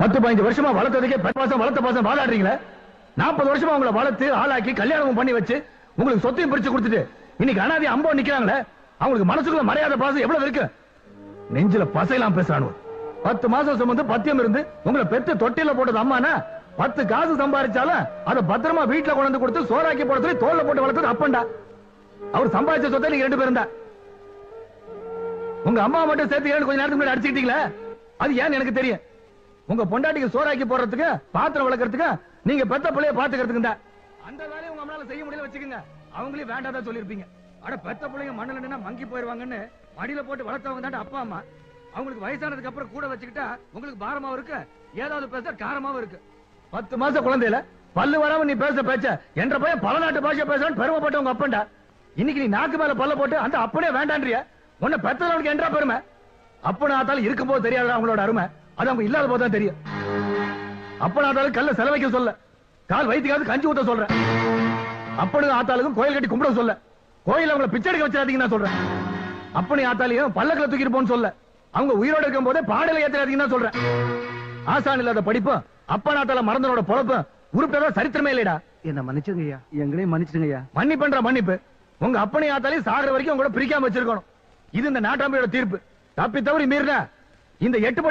பத்து பதினஞ்சு வருஷமா வளர்த்ததுக்கே பத்து மாசம் வளர்த்த பாசம் வாழாடுறீங்களே நாற்பது வருஷமா உங்களை வளர்த்து ஆளாக்கி கல்யாணமும் பண்ணி வச்சு உங்களுக்கு சொத்தையும் பிரிச்சு கொடுத்துட்டு இன்னைக்கு அனாதி அம்போ நிக்கிறாங்களே அவங்களுக்கு மனசுக்குள்ள மரியாதை பாசம் எவ்வளவு இருக்கு? நெஞ்சில பசையெல்லாம் பேசுறானு பத்து மாசம் சுமந்து பத்தியம் இருந்து உங்களை பெத்து தொட்டில போட்டது அம்மானா பத்து காசு சம்பாதிச்சாலும் அதை பத்திரமா வீட்டுல கொண்டு வந்து கொடுத்து சோறாக்கி போட சொல்லி தோல்ல போட்டு வளர்த்தது அப்பண்டா அவர் சம்பாதிச்ச சொத்தை நீங்க ரெண்டு பேரும் தான். உங்க அம்மா மட்டும் சேர்த்து ஏழு கொஞ்ச நேரத்துக்கு முன்னாடி அடிச்சுக்கிட்டீங்களா? அது ஏன்னு எனக்கு தெரியும். உங்க பொண்டாட்டிக்கு சோறாக்கி போடுறதுக்கு பாத்திரம் வளர்க்கறதுக்கு நீங்க பெத்த பிள்ளைய பாத்துக்கிறதுக்கு தான் அந்த வேலையை உங்க அம்மால செய்ய முடியல வச்சுக்கோங்க. அவங்களே வேண்டாதான் சொல்லிருப்பீங்க அட பெத்த பிள்ளைங்க மண்ணில் நின்னா மங்கி போயிருவாங்கன்னு மடியில போட்டு வளர்த்தவங்க தான் அப்பா அம்மா. அவங்களுக்கு வயசானதுக்கு அப்புறம் கூட வச்சுக்கிட்டா உங்களுக்கு பாரமாவும் இருக்கு ஏதாவது பேச காரமாவும் இருக்கு. பத்து மாச குழந்தையில பல்லு வராம நீ பேச பேச்ச என்ற பையன் பல நாட்டு பாஷை பேசுறான்னு பெருமைப்பட்ட உங்க அப்பன்டா. இன்னைக்கு நீ நாக்கு மேல பல்ல போட்டு அந்த அப்பனே வேண்டான்றிய. உன்னை பெத்தவனுக்கு என்றா பெருமை? அப்பன ஆத்தாலும் இருக்கும் போது அவங்களோட அருமை. அது அவங்க இல்லாத போது தான் தெரியும். அப்பன ஆத்தாலும் கல்ல செலவைக்க சொல்ல. கால் வயிற்றுக்காவது கஞ்சி ஊத்த சொல்றேன் அப்பனுக்கு ஆத்தாளுக்கும் கோயில் கட்டி கும்பிட சொல்ல. கோயில் அவங்கள பிச்சை எடுக்க வச்சிடாதீங்க நான் சொல்றேன். அப்பனி ஆத்தாலையும் பல்லக்கில தூக்கிட்டு போன்னு சொல்ல. அவங்க உயிரோட இருக்கும் போதே பாடல ஏத்தாதீங்கன்னு தான் சொல்றேன். ஆசான் இல்லாத படிப்பும் அப்பனாத்தால மறந்தனோட பொழப்பும் உருப்பிட்டதா சரித்திரமே இல்லைடா. என்ன மன்னிச்சுங்க ஐயா எங்களையும் மன்னிச்சிடுங்க ஐயா மன்னிப்புன்ற மன்னிப்பு. உங்க அப்பனை ஆத்தாலையும் சாகிற வரைக்கும் உங்களோட பிரிக்காம வச்சிருக்கணும். இது இந்த நாட்டாமையோட தீர்ப்பு. தப்பி தவறி மீறின இந்த எட்டு